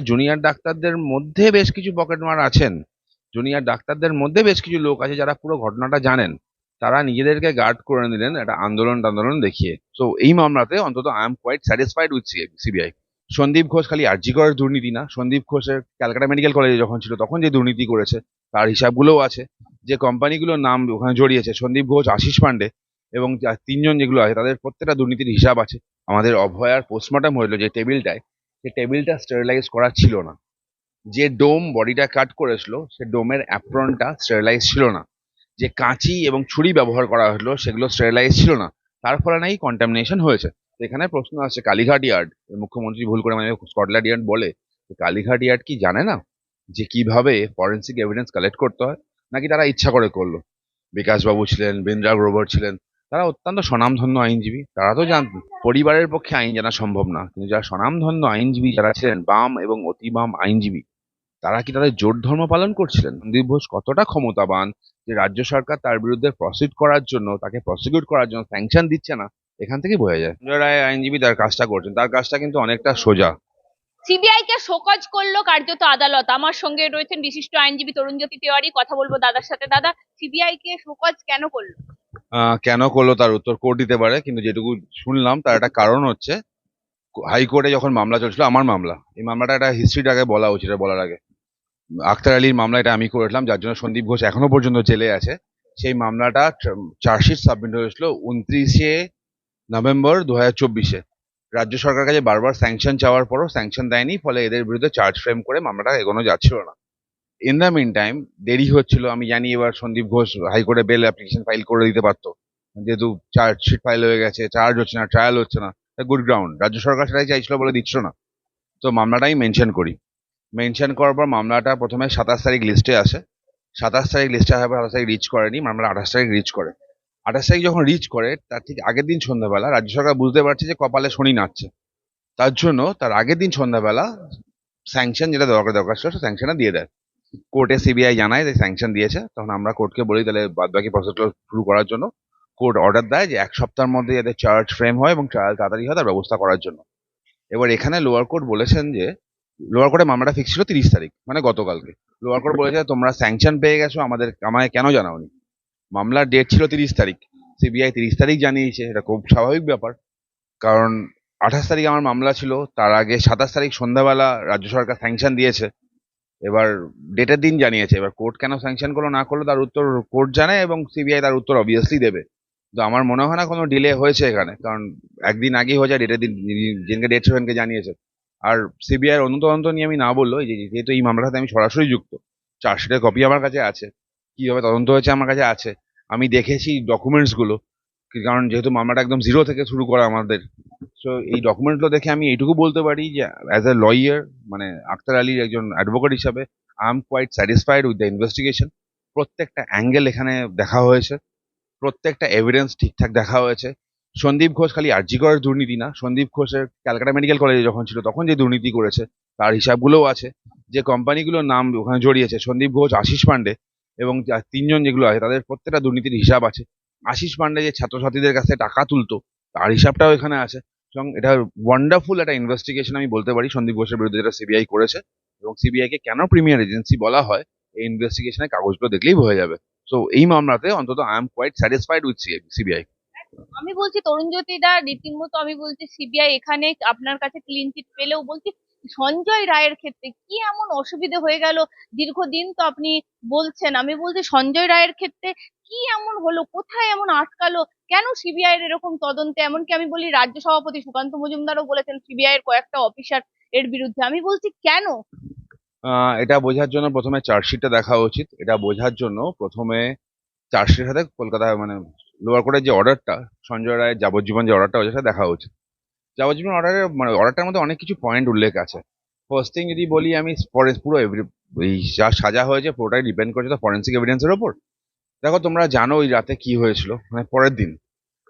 Junior ডাক্তারদের মধ্যে বেশ কিছু পকেটমার আছেন। জুনিয়র ডাক্তারদের মধ্যে বেশ কিছু লোক আছে যারা পুরো ঘটনাটা জানেন। তারা নিজেদেরকে গার্ড করে নিলেন, একটা আন্দোলন টান্দোলন দেখিয়ে। তো এই মামলাতে অন্তত I am quite satisfied with CBI Sandeep Ghosh খালি আরজি করার দুর্নীতি না। সন্দীপ ঘোষের ক্যালকাটা মেডিকেল কলেজে যখন ছিল, তখন যে দুর্নীতি করেছে, তার হিসাবগুলোও আছে। যে কোম্পানিগুলোর নাম ওখানে জড়িয়েছে, সন্দীপ ঘোষ, আশিস পান্ডে এবং তিনজন যেগুলো আছে, তাদের প্রত্যেকটা দুর্নীতির হিসাব আছে। আমাদের অভয়ার পোস্টমর্টম হইল যে টেবিলটায় সেই টেবিলটা স্টেরিলাইজ করা ছিল না, যে ডোম বডিটা কাট করেছিল, সে ডোমের অ্যাপ্রনটা স্টেরিলাইজ ছিল না, যে কাঁচি এবং ছুরি ব্যবহার করা হলো সেগুলো স্টেরিলাইজ ছিল না, তার ফলে নাকি কন্টামিনেশন হয়েছে। এখানে প্রশ্ন আসছে, কালীঘাট ইয়ার্ড মুখ্যমন্ত্রী ভুল করে মানে স্কটল্যান্ড ইয়ার্ড বলে যে কালীঘাট ইয়ার্ড কি জানে না যে কীভাবে ফরেন্সিক এভিডেন্স কালেক্ট করতে হয়? নাকি তারা ইচ্ছা করে করল? বিকাশবাবু ছিলেন, বিন্দ্রা গ্রোভার ছিলেন তারা অত্যন্ত স্বনামধন্য আইনজীবী। তারা তো জানতেন পরিবারের পক্ষে আইন জানা সম্ভব না। কিন্তু যারা স্বনামধন্য আইনজীবী যারা ছিলেন, বাম এবং অতি বাম আইনজীবী, তারা কি তাদের জোট ধর্ম পালন করছিলেন? সন্দীপ ঘোষ কতটা ক্ষমতাবান যে রাজ্য সরকার তার বিরুদ্ধে প্রসিড করার জন্য, তাকে প্রসিকিউট করার জন্য স্যাংশন দিচ্ছে না, এখান থেকে বোঝা যায়। সঞ্জয় রায় আইনজীবী তার কাজটা করছেন। তার কাজটা কিন্তু অনেকটা সোজা। সিবিআই কে শোকজ করল কার্যত আদালত। আমার সঙ্গে রয়েছেন বিশিষ্ট আইনজীবী তরুণজ্যোতি তেওয়ারি। কথা বলব দাদার সাথে। দাদা, সিবিআই কে শোকজ কেন করল? কেন করল তার উত্তর কোর্ট দিতে পারে, কিন্তু যেটুকু শুনলাম তার একটা কারণ হচ্ছে হাইকোর্টে যখন মামলা চলছিল, আমার মামলা, এই মামলাটা একটা হিস্ট্রিটা আগে বলা উচিত বলার আগে। আক্তার আলীর মামলা এটা আমি করেছিলাম, যার জন্য সন্দীপ ঘোষ এখনও পর্যন্ত জেলে আছে। সেই মামলাটা চার্জশিট সাবমিট হয়েছিল উনত্রিশে নভেম্বর দু হাজার চব্বিশে। রাজ্য সরকারের কাছে বারবার স্যাংশন চাওয়ার পরও স্যাংশন দেয়নি, ফলে এদের বিরুদ্ধে চার্জ ফ্রেম করে মামলাটা এগোনো যাচ্ছিল না। ইন দ্য মিন টাইম দেরি হচ্ছিল। আমি জানি এবার সন্দীপ ঘোষ হাইকোর্টে বেল অ্যাপ্লিকেশন ফাইল করে দিতে পারতো। যেহেতু চার্জশিট ফাইল হয়ে গেছে চার্জ হচ্ছে না ট্রায়াল হচ্ছে না গুড গ্রাউন্ড রাজ্য সরকার সেটাই চাইছিল বলে দিচ্ছ না। তো মামলাটাই মেনশন করি। মেনশন করার পর মামলাটা প্রথমে সাতাশ তারিখ লিস্টে আসে। সাতাশ তারিখ লিস্টে আসার পর আঠাশ তারিখ রিচ করেনি মামলা আঠাশ তারিখ রিচ করে। আঠাশ তারিখ যখন রিচ করে, তার ঠিক আগের দিন সন্ধ্যাবেলা রাজ্য সরকার বুঝতে পারছে যে কপালে শনি নাচছে। তার জন্য তার আগের দিন সন্ধ্যাবেলা স্যাংশন যেটা দরকার দরকার ছিল স্যাংশনটা দিয়ে দেয়। কোর্টে সিবিআই জানায় যে স্যাংশন দিয়েছে, তখন আমরা কোর্টকে বলি তাহলে বাদ বাকি প্রসেসটা শুরু করার জন্য। কোর্ট অর্ডার দেয় যে এক সপ্তাহের মধ্যে যাতে চার্জ ফ্রেম হয় এবং ট্রায়াল তাড়াতাড়ি হয় তার ব্যবস্থা করার জন্য। এবার এখানে লোয়ার কোর্ট বলেছেন যে লোয়ার কোর্টে মামলাটা ফিক্স ছিল তিরিশ তারিখ মানে গতকালকে। লোয়ার কোর্ট বলেছে তোমরা স্যাংশন পেয়ে গেছো, আমাদের, আমায় কেন জানাওনি? মামলার ডেট ছিল তিরিশ তারিখ, সিবিআই তিরিশ তারিখ জানিয়েছে, এটা খুব স্বাভাবিক ব্যাপার। কারণ আঠাশ তারিখ আমার মামলা ছিল, তার আগে সাতাশ তারিখ সন্ধ্যাবেলা রাজ্য সরকার স্যাংশন দিয়েছে। এবার ডেটের দিন জানিয়েছে। এবার কোর্ট কেন স্যাংশন করল না করল তার উত্তর কোর্ট জানে এবং সিবিআই তার উত্তর অবভিয়াসলি দেবে। তো আমার মনে হয় না কোনো ডিলে হয়েছে এখানে, কারণ একদিন আগেই হয়ে যায় ডেটের দিন যেদিনকে ডেট সেভেনকে জানিয়েছে। আর সিবিআই এর অনুতদন্ত নিয়ে আমি না বলল যেহেতু এই মামলাটাতে আমি সরাসরি যুক্ত, চার্জশিটের কপি আমার কাছে আছে, কীভাবে তদন্ত হয়েছে আমার কাছে আছে, আমি দেখেছি ডকুমেন্টসগুলো কি- কারণ যেহেতু মামলাটা একদম জিরো থেকে শুরু করা আমাদের। সো এই ডকুমেন্টগুলো দেখে আমি এইটুকু বলতে পারি যে অ্যাজ এ লয়ার মানে আক্তার আলীর একজন অ্যাডভোকেট হিসাবে I am quite satisfied with the investigation প্রত্যেকটা অ্যাঙ্গেল এখানে দেখা হয়েছে। প্রত্যেকটা এভিডেন্স ঠিকঠাক দেখা হয়েছে। সন্দীপ ঘোষ খালি আরজি করার দুর্নীতি না। সন্দীপ ঘোষের ক্যালকাটা মেডিকেল কলেজে যখন ছিল, তখন যে দুর্নীতি করেছে, তার হিসাবগুলোও আছে। যে কোম্পানিগুলোর নাম ওখানে জড়িয়েছে, সন্দীপ ঘোষ, আশিস পান্ডে এবং তিনজন যেগুলো আছে, তাদের প্রত্যেকটা দুর্নীতির হিসাব আছে। আশিস পান্ডে যে ছাত্রছাত্রীদের কাছে টাকা তুলতো, তার হিসাবটাও এখানে আছে। এবং এটা ওয়ান্ডারফুল একটা ইনভেস্টিগেশন আমি বলতে পারি। সন্দীপ ঘোষের বিরুদ্ধে যেটা সিবিআই করেছে এবং সিবিআই কে কেন প্রিমিয়ার এজেন্সি বলা হয়, এই ইনভেস্টিগেশনের কাগজগুলো দেখলেই বোঝা যাবে। সো এই মামলাতে অন্তত I am quite satisfied with CBI আমি বলছি তরুণজ্যোতি দা রীতিমতো আমি বলছি সিবিআই এখানে আপনার কাছে ক্লিন চিট পেলেও বলছি সঞ্জয় রায়ের ক্ষেত্রে কি এমন অসুবিধে হয়ে গেল? দীর্ঘদিন তো আপনি বলছেন, আমি বলছি সঞ্জয় রায়ের ক্ষেত্রে কি এমন হলো? কোথায় এমন আটকালো? কেন সিবিআই এর এরকম তদন্তে? এমনকি আমি বলি রাজ্য সভাপতি সুকান্ত মজুমদারও বলেছেন সিবিআই এর কয়েকটা অফিসার এর বিরুদ্ধে। আমি বলছি কেন? এটা বোঝার জন্য প্রথমে চার্জশিটটা দেখা উচিত। এটা বোঝার জন্য প্রথমে চার্জশিটের সাথে কলকাতা মানে লোয়ার কোর্টের যে অর্ডারটা সঞ্জয় রায়ের যাবজ্জীবন যে অর্ডারটা সেটা দেখা উচিত। যাবজ্জীবন অর্ডারে মানে অর্ডারটার মধ্যে অনেক কিছু পয়েন্ট উল্লেখ আছে। ফার্স্ট থিং যদি বলি আমি পুরো এই যা সাজা হয়েছে পুরোটাই ডিপেন্ড করছে তো ফরেন্সিক এভিডেন্সের ওপর দেখো তোমরা জানো ওই রাতে কি হয়েছিল মানে পরের দিন।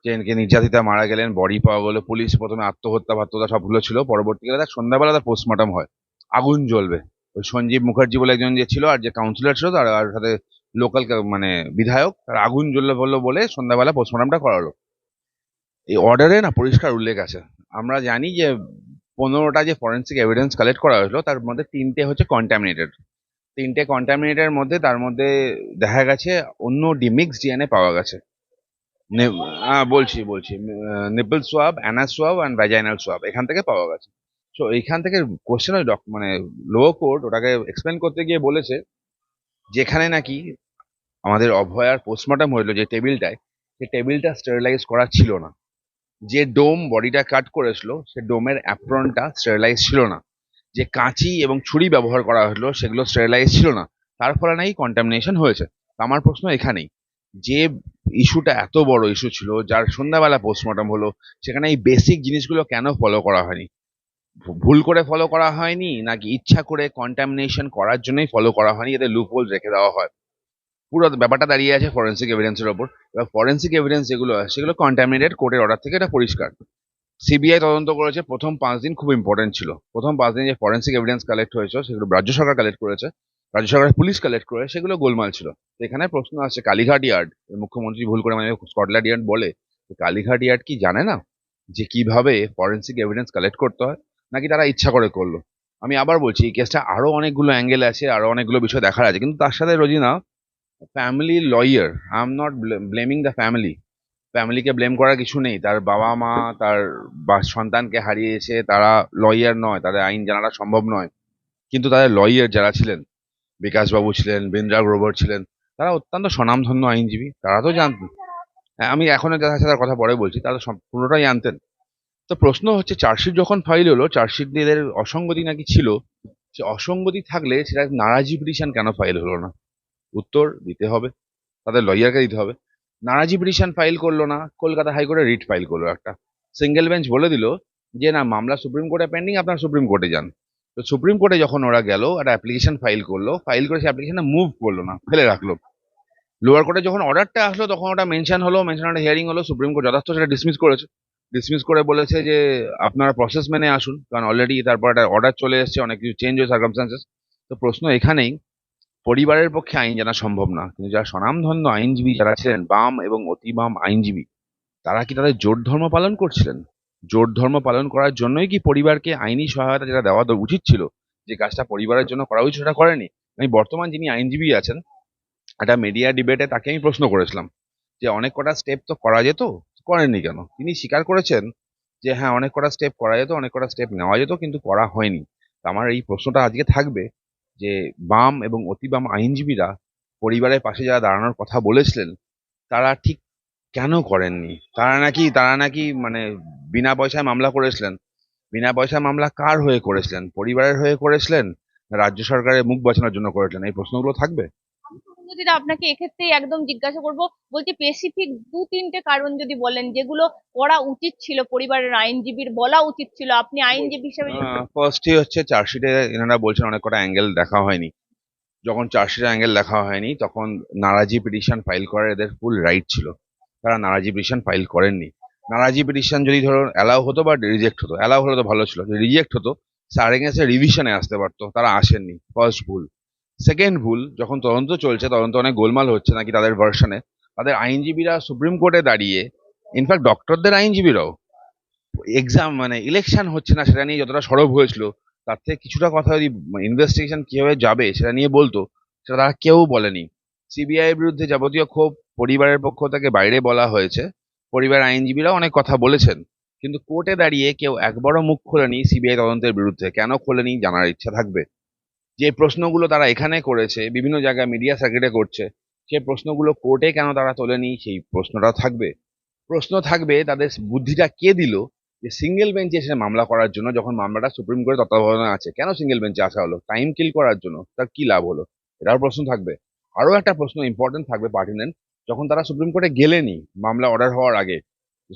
যে নির্যাতিতা মারা গেলেন বডি পাওয়া গেলো পুলিশ প্রথমে আত্মহত্যা ফাত্মহত্যা সবগুলো ছিল, পরবর্তীকালে তার সন্ধ্যাবেলা তার পোস্টমর্টম হয়। আগুন জ্বলবে। ওই সঞ্জীব মুখার্জি বলে একজন যে ছিল আর যে কাউন্সিলর ছিল তার আর সাথে লোকাল মানে বিধায়ক, তার আগুন জ্বললে বলল বলে সন্ধ্যাবেলা পোস্টমর্টমটা করালো। এই অর্ডারে না পরিষ্কার উল্লেখ আছে। আমরা জানি যে পনেরোটা যে ফরেন্সিক এভিডেন্স কালেক্ট করা হয়েছিল, তার মধ্যে তিনটে হচ্ছে কন্টামিনেটেড তিনটে কন্টামিনেটের মধ্যে, তার মধ্যে দেখা গেছে অন্য ডিমিক্স ডিএনএ পাওয়া গেছে। বলছি বলছি nipple swab anal swab and vaginal swab এখান থেকে পাওয়া গেছে। সো এইখান থেকে কোশ্চেন ওই মানে লোয়ার কোর্ট ওটাকে এক্সপ্লেন করতে গিয়ে বলেছে, যেখানে নাকি আমাদের অভয়ার পোস্টমর্টম হইল যে টেবিলটায় সেই টেবিলটা স্টেরিলাইজ করা ছিল না। যে ডোম বডিটা কাট করেছিল, সে ডোমের অ্যাপ্রনটা স্টেরিলাইজ ছিল না। যে কাঁচি এবং ছুরি ব্যবহার করা হলো, সেগুলো স্টেরিলাইজ ছিল না। তার ফলে নাকি কন্টামিনেশন হয়েছে। আমার প্রশ্ন এখানেই। যে ইস্যুটা এত বড় ইস্যু ছিল, যার সন্ধ্যাবেলা পোস্টমর্টম হলো, সেখানে এই বেসিক জিনিসগুলো কেন ফলো করা হয়নি? ভুল করে ফলো করা হয়নি, নাকি ইচ্ছা করে কন্টামিনেশন করার জন্যই ফলো করা হয়নি, এতে লুপোল রেখে দেওয়া হয়? পুরো ব্যাপারটা দাঁড়িয়ে আছে ফরেন্সিক এভিডেন্সের ওপর। এবার ফরেন্সিক এভিডেন্স যেগুলো আছে, সেগুলো কন্টামিনেটেড কোর্টের অর্ডার থেকে এটা পরিষ্কার। সিবিআই তদন্ত করেছে, প্রথম পাঁচ দিন খুব ইম্পর্টেন্ট ছিল। প্রথম পাঁচ দিন যে ফরেন্সিক এভিডেন্স কালেক্ট হয়েছে, সেগুলো রাজ্য সরকার কালেক্ট করেছে, রাজ্য সরকারের পুলিশ কালেক্ট করে, সেগুলো গোলমাল ছিল। এখানে প্রশ্ন আসছে, কালীঘাট ইয়ার্ড মুখ্যমন্ত্রী ভুল করে মানে স্কটল্যান্ড ইয়ার্ড বলে কালীঘাট ইয়ার্ড কি জানে না যে কীভাবে ফরেন্সিক এভিডেন্স কালেক্ট করতে হয়? নাকি তারা ইচ্ছা করে করল? আমি আবার বলছি, এই কেসটা আরও অনেকগুলো অ্যাঙ্গেল আছে, আরও অনেকগুলো বিষয় দেখার আছে, কিন্তু তার সাথে Rozina family lawyer I am not blaming the family ফ্যামিলিকে ব্লেম করার কিছু নেই। তার বাবা মা তার সন্তানকে হারিয়েছে তারা লয়ার নয় তাদের আইন জানাটা সম্ভব নয়। কিন্তু তাদের লয়ার যারা ছিলেন বিকাশবাবু ছিলেন বীন্দ্রা গ্রোভার ছিলেন তারা অত্যন্ত স্বনামধন্য আইনজীবী তারা তো জানতেন। হ্যাঁ, আমি এখনও যাদের সাথে কথা পরে বলছি তারা পুরোটাই জানতেন। তো প্রশ্ন হচ্ছে চার্জশিট যখন ফাইল হলো চার্জশিট অসঙ্গতি নাকি ছিল? সে অসঙ্গতি থাকলে সেটা নারাজি পিটিশন কেন ফাইল হলো না? উত্তর দিতে হবে, তাদের লয়ারকে দিতে হবে। নারাজি পিটিশন ফাইল করল না, কলকাতা হাইকোর্টে রিট ফাইল করল একটা। সিঙ্গেল বেঞ্চ বলে দিল যে, না, মামলা সুপ্রিম কোর্টে পেন্ডিং আপনার সুপ্রিম কোর্টে যান। তো সুপ্রিম কোর্টে যখন ওরা গেল, একটা অ্যাপ্লিকেশন ফাইল করল ফাইল করে সেই অ্যাপ্লিকেশনটা মুভ করল না, ফেলে রাখল। লোয়ার কোর্টে যখন অর্ডারটা আসলো, তখন ওটা মেনশন হলো মেনশন একটা হিয়ারিং হলো, সুপ্রিম কোর্ট যথার্থ সেটা ডিসমিস করেছে। ডিসমিস করে বলেছে যে, আপনারা প্রসেস মেনে আসুন, কারণ অলরেডি তারপর একটা অর্ডার চলে এসেছে, অনেক কিছু চেঞ্জ হয়ে সার্কামস্টান্সেস তো প্রশ্ন এখানেই পরিবারের পক্ষে আইন জানা সম্ভব না। কিন্তু যারা স্বনামধন্য আইনজীবী যারা ছিলেন, বাম এবং অতি বাম আইনজীবী, তারা কি তাদের জোট ধর্ম পালন করছিলেন? জোট ধর্ম পালন করার জন্যই কি পরিবারকে আইনি সহায়তা যেটা দেওয়া উচিত ছিল, যে কাজটা পরিবারের জন্য করা উচিত সেটা করেনি? আমি বর্তমান যিনি আইনজীবী আছেন, একটা মিডিয়া ডিবেটে তাকে আমি প্রশ্ন করেছিলাম, যে অনেক কটা স্টেপ তো করা যেত? করেননি কেন? তিনি স্বীকার করেছেন যে হ্যাঁ অনেক কটা স্টেপ করা যেত, অনেক কটা স্টেপ নেওয়া যেত, কিন্তু করা হয়নি। আমার এই প্রশ্নটা আজকে থাকবে যে বাম এবং অতি বাম আইনজীবীরা পরিবারের পাশে যারা দাঁড়ানোর কথা বলেছিলেন, তারা ঠিক কেন করেননি? তারা নাকি তারা নাকি মানে বিনা পয়সায় মামলা করেছিলেন। বিনা পয়সায় মামলা কার হয়ে করেছিলেন? পরিবারের হয়ে করেছিলেন? রাজ্য সরকারের মুখ বাঁচানোর জন্য করেছিলেন? এই প্রশ্নগুলো থাকবে? যদি আপনাকে এক্ষেত্রে একদম জিজ্ঞাসা করব, বলছি স্পেসিফিক দু তিনটে কারণ যদি বলেন, যেগুলো করা উচিত ছিল, পরিবারের আইনজীবীর বলা উচিত ছিল, আপনি আইনজীবী হিসেবে ফার্স্টই হচ্ছে চার্জশিটে এনারা বলছেন অনেক কটা অ্যাঙ্গেল দেখা হয়নি। যখন চার্জশিটের অ্যাঙ্গেল দেখা হয়নি, তখন নারাজি পিটিশন ফাইল করার এদের ফুল রাইট ছিল। তারা নারাজি পিটিশন ফাইল করেননি। নারাজি পিটিশন যদি ধরুন অ্যালাউ হতো বা রিজেক্ট হতো অ্যালাউ হলে তো ভালো ছিল। রিজেক্ট হতো স্যার এগেন্সে রিভিশনে আসতে পারতো, তারা আসেননি ফার্স্ট ভুল সেকেন্ড ভুল, যখন তদন্ত চলছে, তদন্ত অনেক গোলমাল হচ্ছে নাকি তাদের ভার্সনে তাদের আইনজীবীরা সুপ্রিম কোর্টে দাঁড়িয়ে ইনফ্যাক্ট ডক্টরদের আইনজীবীরাও এক্সাম মানে ইলেকশন হচ্ছে না, সেটা নিয়ে যতটা সরব হয়েছিল, তার থেকে কিছুটা কথা যদি ইনভেস্টিগেশন কীভাবে যাবে, সেটা নিয়ে বলতো, সেটা তারা কেউ বলেনি। সিবিআই এর বিরুদ্ধে যাবতীয় ক্ষোভ পরিবারের পক্ষ থেকে বাইরে বলা হয়েছে, পরিবার আইনজীবীরা অনেক কথা বলেছেন, কিন্তু কোর্টে দাঁড়িয়ে কেউ একবারও মুখ খোলেনি সিবিআই তদন্তের বিরুদ্ধে, কেন খোলেনি জানার ইচ্ছা থাকবে। যে প্রশ্নগুলো তারা এখানে করেছে, বিভিন্ন জায়গায় মিডিয়া সার্কিটে করছে, সেই প্রশ্নগুলো কোর্টে কেন তারা তোলেনি? সেই প্রশ্নটাও থাকবে। প্রশ্ন থাকবে, তাদের বুদ্ধিটা কে দিল? যে সিঙ্গেল বেঞ্চে এসে মামলা করার জন্য, যখন মামলাটা সুপ্রিম কোর্টের তত্ত্বাবধানে আছে, কেন সিঙ্গেল বেঞ্চে আসা হলো? টাইম কিল করার জন্য, তার কি লাভ হলো? এটার প্রশ্ন থাকবে। আরও একটা প্রশ্ন ইম্পর্টেন্ট থাকবে পার্টিনেন্ট যখন তারা সুপ্রিম কোর্টে গেলেনি, মামলা অর্ডার হওয়ার আগে,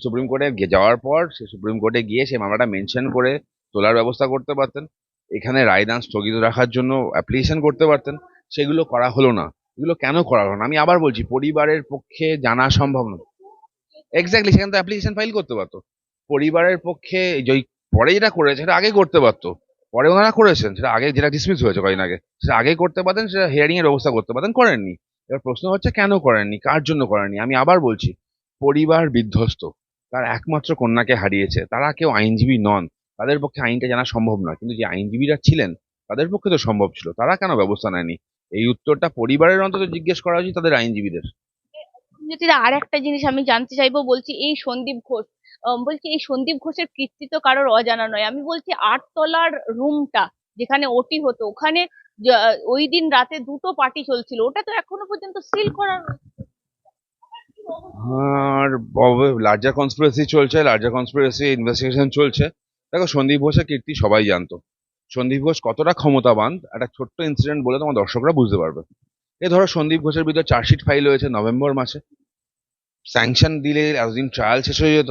সুপ্রিম কোর্টে যাওয়ার পর, সে সুপ্রিম কোর্টে গিয়ে সেই মামলাটা মেনশন করে তোলার ব্যবস্থা করতে পারতেন। এখানে রায়দান স্থগিত রাখার জন্য অ্যাপ্লিকেশন করতে পারতেন, সেগুলো করা হলো না। এগুলো কেন করা হলো না? আমি আবার বলছি, পরিবারের পক্ষে জানা সম্ভব নয়। এক্স্যাক্টলি সেখানে তো অ্যাপ্লিকেশন ফাইল করতে পারতো। পরিবারের পক্ষে যেই পরে যেটা করেছে, সেটা আগে করতে পারতো। পরে ওনারা করেছেন, সেটা আগে যেটা ডিসমিস হয়েছে কদিন আগে, সেটা আগে করতে পারতেন, সেটা হিয়ারিং এর ব্যবস্থা করতে পারতেন, করেননি। এবার প্রশ্ন হচ্ছে, কেন করেননি? কার জন্য করেননি? আমি আবার বলছি, পরিবার বিধ্বস্ত, তার একমাত্র কন্যাকে হারিয়েছে, তারা কেউ আইনজীবী নন। তাদের পক্ষে আইনটা জানা সম্ভব নয়। কিন্তু যে আইনজীবীরা ছিলেন তাদের পক্ষে তো সম্ভব ছিল। তারা কেন ব্যবস্থা নেয়নি? এই উত্তরটা পরিবারের অন্তত জিজ্ঞেস করা উচিত তাদের আইনজীবীদের। আর একটা জিনিস আমি জানতে চাইব বলছি এই সন্দীপ ঘোষ। বলছি এই সন্দীপ ঘোষের কৃতিত্ব কারোর অজানা নয়। আমি বলছি আটতলার রুমটা যেখানে ওটি হতো ওখানে ওই দিন রাতে দুটো পার্টি চলছিল। ওটা তো এখনও পর্যন্ত সিল করা আর লার্জার কনস্পিরেসি চলছে লার্জার কনস্পিরেসি ইনভেস্টিগেশন চলছে। দেখো, সন্দীপ ঘোষের কীর্তি সবাই জানতো। সন্দীপ ঘোষ কতটা ক্ষমতাবান, একটা ছোট্ট ইনসিডেন্ট বলে তোমার দর্শকরা বুঝতে পারবে। এই ধরো, সন্দীপ ঘোষের বিরুদ্ধে চার্জশিট ফাইল হয়েছে নভেম্বর মাসে। স্যাংশন দিলে এতদিন ট্রায়াল শেষ হয়ে যেত,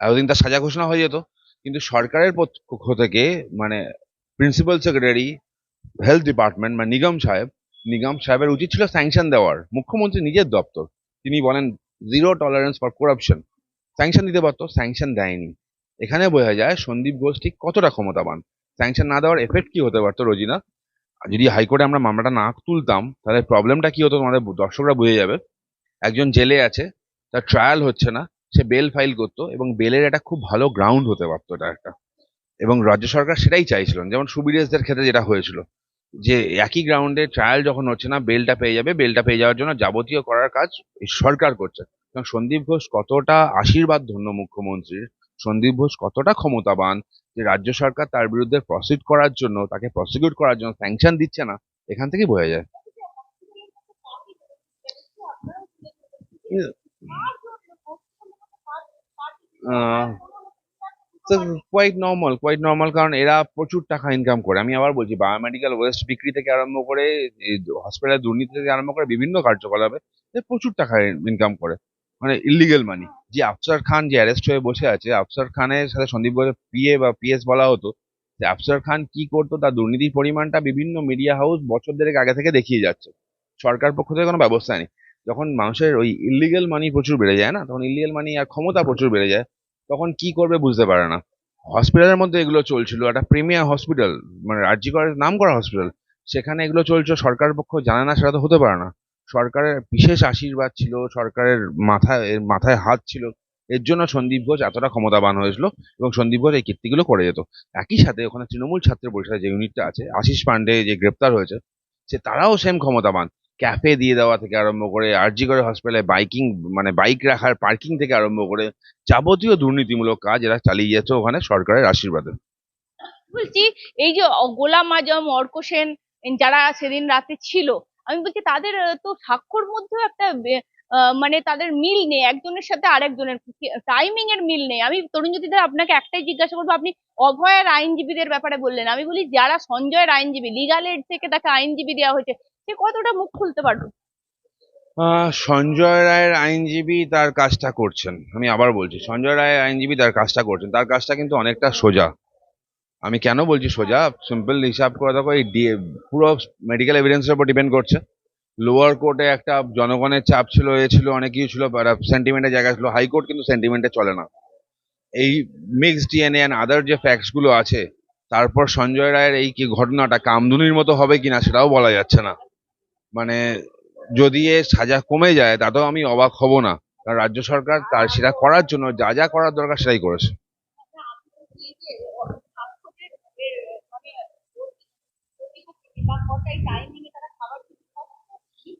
এতদিন তার সাজা ঘোষণা হয়ে যেত। কিন্তু সরকারের পক্ষ থেকে মানে প্রিন্সিপাল সেক্রেটারি হেলথ ডিপার্টমেন্ট মানে নিগম সাহেব, নিগম সাহেবের উচিত ছিল স্যাংশন দেওয়ার। মুখ্যমন্ত্রী নিজের দপ্তর। তিনি বলেন zero tolerance for corruption sanction দিতে পারতো স্যাংশন দেয়নি। এখানে বোঝা যায় সন্দীপ ঘোষ ঠিক কতটা ক্ষমতাবান। স্যাংশন না দেওয়ার এফেক্ট কি হতে পারতো রোজিনা? যদি হাইকোর্টে আমরা মামলাটা না তুলতাম, তাহলে প্রবলেমটা কি হতো তোমাদের দর্শকরা বুঝে যাবে। একজন জেলে আছে, তার ট্রায়াল হচ্ছে না, সে বেল ফাইল করতো এবং বেলের একটা খুব ভালো গ্রাউন্ড হতে পারতো এটা একটা। এবং রাজ্য সরকার সেটাই চাইছিলেন যেমন সুবিরেশদের ক্ষেত্রে যেটা হয়েছিল, যে একই গ্রাউন্ডে ট্রায়াল যখন হচ্ছে না বেলটা পেয়ে যাবে বেলটা পেয়ে যাওয়ার জন্য যাবতীয় করার কাজ সরকার করছে। সন্দীপ ঘোষ কতটা আশীর্বাদ ধন্য মুখ্যমন্ত্রীর সন্দীপ ঘোষ কতটা ক্ষমতাবান যে রাজ্য সরকার তার বিরুদ্ধে প্রসিড করার জন্য, তাকে প্রসিকিউট করার জন্য স্যাংশন দিচ্ছে না, এখান থেকে বোঝা যায়। কোয়াইট নর্মাল কোয়াইট নর্মাল কারণ এরা প্রচুর টাকা ইনকাম করে। আমি আবার বলছি বায়োমেডিক্যাল ওয়েস্ট বিক্রি থেকে আরম্ভ করে হসপিটাল দুর্নীতি থেকে আরম্ভ করে বিভিন্ন কার্যকলাপে প্রচুর টাকা ইনকাম করে মানে ইলিগেল মানি যে আফসার খান যে অ্যারেস্ট হয়ে বসে আছে, আফসার খানের সাথে সন্দীপ ঘোষের পিএ বা পিএস বলা হতো, যে আফসার খান কি করতো, তার দুর্নীতির পরিমাণটা বিভিন্ন মিডিয়া হাউস বছর দেড়েক আগে থেকে দেখিয়ে যাচ্ছে। সরকার পক্ষ থেকে কোনো ব্যবস্থা নেই। যখন মানুষের ওই ইলিগেল মানি প্রচুর বেড়ে যায় না, তখন ইলিগেল মানি আর ক্ষমতা প্রচুর বেড়ে যায়, তখন কি করবে বুঝতে পারে না। হসপিটালের মধ্যে এগুলো চলছিল, একটা প্রিমিয়ার হসপিটাল মানে রাজ্যিকরের নাম করা হসপিটাল সেখানে এগুলো চলছে, সরকার পক্ষ জানে না, সেটা তো হতে পারে না। সরকারের বিশেষ আশীর্বাদ ছিল, সরকারের মাথায় মাথায় হাত ছিল, এর জন্য সন্দীপ ঘোষ এতটা ক্ষমতাবান হয়েছিল এবং সন্দীপ ঘোষ এই কীর্তিগুলো করে যেত। একই সাথে ওখানে তৃণমূল ছাত্র পরিষদের যে ইউনিটটা আছে, আশিস পান্ডে যে গ্রেপ্তার হয়েছে, সে তারাও সেম ক্ষমতাবান। ক্যাফে দিয়ে দেওয়া থেকে আরম্ভ করে আরজি করে হসপিটালে বাইকিং মানে বাইক রাখার পার্কিং থেকে আরম্ভ করে যাবতীয় দুর্নীতিমূলক কাজ এরা চালিয়ে যাচ্ছে ওখানে সরকারের আশীর্বাদে। বলছি, এই যে গোলাম আজম, অর্ক সেন, যারা সেদিন রাতে ছিল আমি বলছি তাদের তো স্বাক্ষর মধ্যেও একটা মানে তাদের মিল নেই। একজনের সাথে আরেকজনের টাইমিং এর মিল নেই। আমি তরুণজ্যোতিদের আপনাকে একটাই জিজ্ঞাসা করব, আপনি অভয়ের আইনজীবীদের ব্যাপারে বললেন। আমি বলি, যারা সঞ্জয়ের আইনজীবী লিগাল এড থেকে তাকে আইনজীবী দেওয়া হয়েছে, সে কতটা মুখ খুলতে পারবে? সঞ্জয় রায়ের আইনজীবী তার কাজটা করছেন। আমি আবার বলছি, সঞ্জয় রায়ের আইনজীবী তার কাজটা করছেন। তার কাজটা কিন্তু অনেকটা সোজা। আমি কেন বলছি সোজা? সিম্পল হিসাব করে দেখো, এই পুরো মেডিকেল এভিডেন্সের উপর ডিপেন্ড করছে। লোয়ার কোর্টে একটা জনগণের চাপ ছিল, এ ছিল, অনেক কিছু ছিল সেন্টিমেন্টের জায়গা ছিল। হাইকোর্ট কিন্তু সেন্টিমেন্টে চলে না। এই মিক্সড ডিএনএ অ্যান্ড আদার যে ফ্যাক্টসগুলো আছে, তারপর সঞ্জয় রায়ের এই কি ঘটনাটা কামদুনির মতো হবে কিনা সেটাও বলা যাচ্ছে না। মানে যদি এর সাজা কমে যায়, তাতেও আমি অবাক হব না। কারণ রাজ্য সরকার তার সেটা করার জন্য যা যা করার দরকার সেটাই করেছে।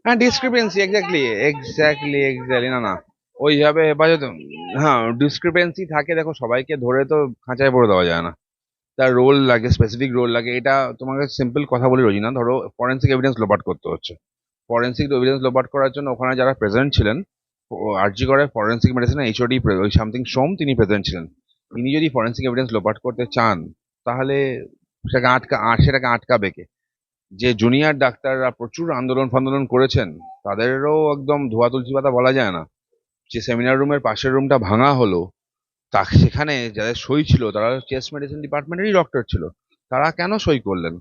হ্যাঁ ডিসক্রিপেন্সি এক্স্যাক্টলি এক্স্যাক্টলি এক্স্যাক্টলি না না। ওইভাবে হেফাজত হ্যাঁ ডিসক্রিপেন্সি থাকে, দেখো, সবাইকে ধরে তো খাঁচায় পড়ে দেওয়া যায় না। তার রোল লাগে স্পেসিফিক রোল লাগে। এটা তোমাকে সিম্পল কথা বলি, রোজিনা, ধরো ফরেন্সিক এভিডেন্স লোপাট করতে হচ্ছে। ফরেন্সিক এভিডেন্স লোপাট করার জন্য ওখানে যারা প্রেজেন্ট ছিলেন RG Kar forensic medicine HOD ওই সামথিং সোম তিনি প্রেজেন্ট ছিলেন। তিনি যদি ফরেন্সিক এভিডেন্স লোপাট করতে চান, তাহলে সেটাকে আটকা সেটাকে আটকাবে কে? যে জুনিয়র ডাক্তাররা প্রচুর আন্দোলন ফান্দোলন করেছেন, তাদেরও একদম ধোয়া তুলসী পাতা বলা যায় না। যে সেমিনার রুমের পাশের রুমটা ভাঙা হলো, তা সেখানে যাদের সই ছিল, তারা চেস্ট মেডিসিন ডিপার্টমেন্টেরই ডক্টর ছিল, তারা কেন সই করলেন?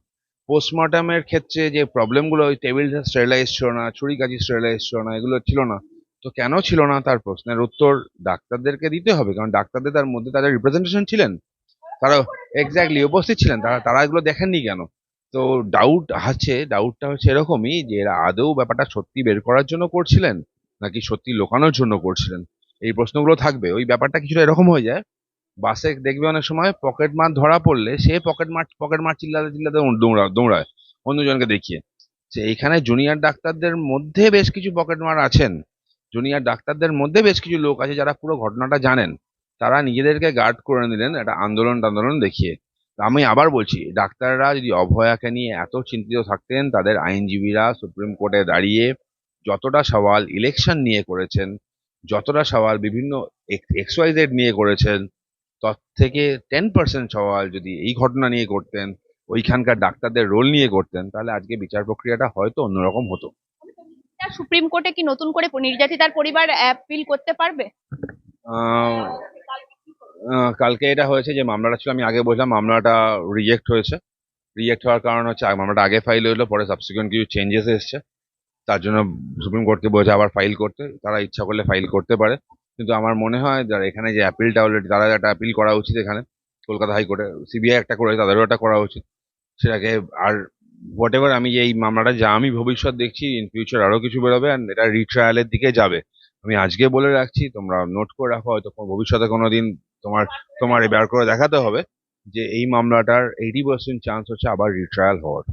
পোস্টমর্টমের ক্ষেত্রে যে প্রবলেমগুলো ওই টেবিলটা স্টেরিলাইজ ছিল না, ছুরি কাজি স্টেরিলাইজ ছিল না, এগুলো ছিল না। তো কেন ছিল না তার প্রশ্নের উত্তর ডাক্তারদেরকে দিতে হবে, কারণ ডাক্তারদের তার মধ্যে তাদের রিপ্রেজেন্টেশন ছিলেন। তারা এক্স্যাক্টলি উপস্থিত ছিলেন, তারা তারা এগুলো দেখেননি কেন? তো ডাউট আছে ডাউটটা হচ্ছে এরকমই যে এরা আদৌ ব্যাপারটা সত্যি বের করার জন্য করছিলেন নাকি সত্যি লোকানোর জন্য করছিলেন? এই প্রশ্নগুলো থাকবে। ওই ব্যাপারটা কিছুটা এরকম হয়ে যায় বাসে দেখবে অনেক সময় পকেট মার ধরা পড়লে সে পকেট মার পকেট মার চিল্লাতে চিল্লাতে দৌড়া দৌড়ায় অন্যজনকে দেখিয়ে। যে এখানে জুনিয়র ডাক্তারদের মধ্যে বেশ কিছু পকেট মার আছেন। জুনিয়র ডাক্তারদের মধ্যে বেশ কিছু লোক আছে যারা পুরো ঘটনাটা জানেন। তারা নিজেদেরকে গার্ড করে নিলেন, একটা আন্দোলন টান্দোলন দেখিয়ে। আমি আবার বলছি ডাক্তাররা যদি অভয়াকে নিয়ে এত চিন্তিত থাকতেন তাদের আইনজীবীরা সুপ্রিম কোর্টে দাঁড়িয়ে যতটা সওয়াল ইলেকশন নিয়ে করেছেন যতটা সওয়াল বিভিন্ন এক্স ওয়াই জেড নিয়ে করেছেন তার থেকে টেন পার্সেন্ট সওয়াল যদি এই ঘটনা নিয়ে করতেন ওইখানকার ডাক্তারদের রোল নিয়ে করতেন তাহলে আজকে বিচার প্রক্রিয়াটা হয়তো অন্যরকম হতো। সুপ্রিম কোর্টে কি নতুন করে নির্যাতিতার পরিবার অ্যাপিল করতে পারবে? কালকে এটা হয়েছে যে মামলাটা ছিল, আমি আগে বললাম মামলাটা রিজেক্ট হয়েছে। রিজেক্ট হওয়ার কারণ হচ্ছে মামলাটা আগে ফাইল হলো, পরে সাবসিকুয়েন্ট কিছু চেঞ্জেস এসছে। তার জন্য সুপ্রিম কোর্টকে বলেছে আবার ফাইল করতে, তারা ইচ্ছা করলে ফাইল করতে পারে। কিন্তু আমার মনে হয় যারা এখানে যে অ্যাপিলটা অলরেডি তারা একটা অ্যাপিল করা উচিত এখানে, কলকাতা হাইকোর্টে সিবিআই একটা করেছে, তাদেরও একটা করা উচিত। সেটাকে আর হোয়াট এভার আমি এই মামলাটা যা আমি ভবিষ্যৎ দেখছি ইন ফিউচার আরও কিছু বেরোবে, and এটা রিট্রায়ালের দিকে যাবে। আমি আজকে বলে রাখছি, তোমরা নোট করে রাখো, হয়তো ভবিষ্যতে কোনো- কোনোদিন তোমার তোমার বের করে দেখাতে হবে যে এই মামলাটার এইটি পার্সেন্ট চান্স হচ্ছে আবার রিট্রায়াল হওয়ার।